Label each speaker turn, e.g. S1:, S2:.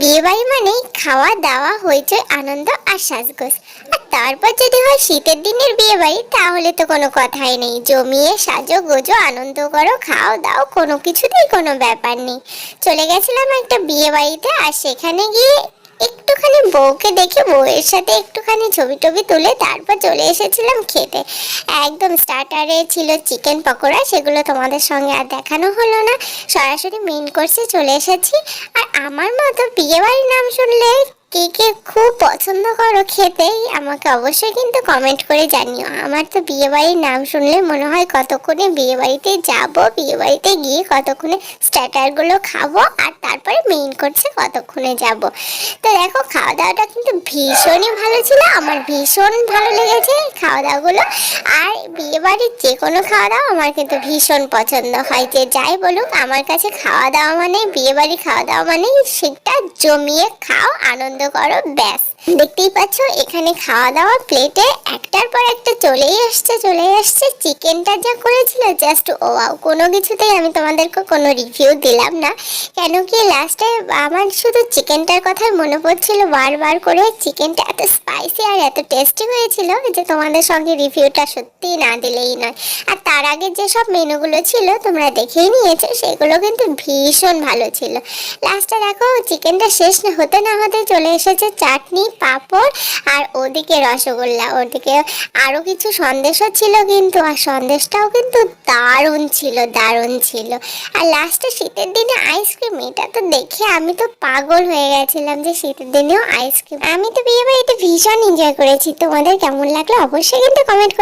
S1: বিয়ে বাড়ি মানেই খাওয়া দাওয়া, হইচই, আনন্দ আর সাজগোজ। আর তারপর যদি হয় শীতের দিনের বিয়েবাড়ি, তাহলে তো কোনো কথাই নেই। জমিয়ে সাজো, গোজো, আনন্দ করো, খাও দাও, কোনো কিছুতেই কোনো ব্যাপার নেই। চলে গেছিলাম একটা বিয়েবাড়িতে আর সেখানে গিয়ে একটুখানি বউকে দেখে বউয়ের সাথে একটুখানি ছবি টবি তুলে তারপর চলে এসেছিলাম খেতে। একদম স্টার্টারে ছিল চিকেন পকোড়া, সেগুলো তোমাদের সঙ্গে আর দেখানো হলো না। সরাসরি মেন কোর্সে চলে এসেছি। আর আমার মতো বিয়ে বাড়ির নাম শুনলে কে কে খুব পছন্দ করো খেতে, আমাকে অবশ্যই কিন্তু কমেন্ট করে জানিও। আমার তো বিয়ে বাড়ির নাম শুনলে মনে হয় কতক্ষণে বিয়ে বাড়িতে যাব, বিয়ে বাড়িতে গিয়ে কতক্ষণে স্ট্যাটারগুলো খাব, আর তারপরে মেইন করছে কতক্ষণে যাব। তো দেখো খাওয়া দাওয়াটা কিন্তু ভীষণই ভালো ছিল, আমার ভীষণ ভালো লেগেছে খাওয়া দাওয়াগুলো আর বাড়ির যে কোনো খাওয়া দাওয়া আমার কিন্তু ভীষণ পছন্দ হয়। যে যাই বলুক, আমার কাছে খাওয়া দাওয়া মানে বিয়ে বাড়ি খাওয়া দাওয়া মানে সেটা জমিয়ে খাও, আনন্দ করো, ব্যাস। দেখতেই পাচ্ছ, এখানে খাওয়া দাওয়া প্লেটে একটার পর একটা চলেই আসছে চলেই আসছে। চিকেনটা যা করেছিল জাস্ট ও কোনো কিছুতেই আমি তোমাদেরকে কোনো রিভিউ দিলাম না। কেন কি লাস্টে আমার শুধু চিকেনটার কথাই মনে পড়ছিল, বারবার করে চিকেনটা এত স্পাইসি আর এত টেস্টি হয়েছিল যে তোমাদের সঙ্গে রিভিউটা সত্যি না দিলেই নয়। আর তার আগে যেসব মেনুগুলো ছিল তোমরা দেখেই নিয়েছো, সেগুলো কিন্তু ভীষণ ভালো ছিল। লাস্টে দেখো, চিকেনটা শেষ হতে না হতে চলে এসেছে চাটনি, পাঁপড় আর ওদিকে রসগোল্লা। ওদিকে আরও কিছু সন্দেশও ছিল কিন্তু, আর সন্দেশটাও কিন্তু দারুণ ছিল দারুণ ছিল। আর লাস্টে শীতের দিনে আইসক্রিম এটা তো দেখে আমি তো পাগল হয়ে গেছিলাম যে শীতের দিনেও আইসক্রিম আমি তো বিয়ে বাড়িতে ভীষণ এনজয় করেছি। তোমাদের কেমন লাগল অবশ্যই কিন্তু কমেন্ট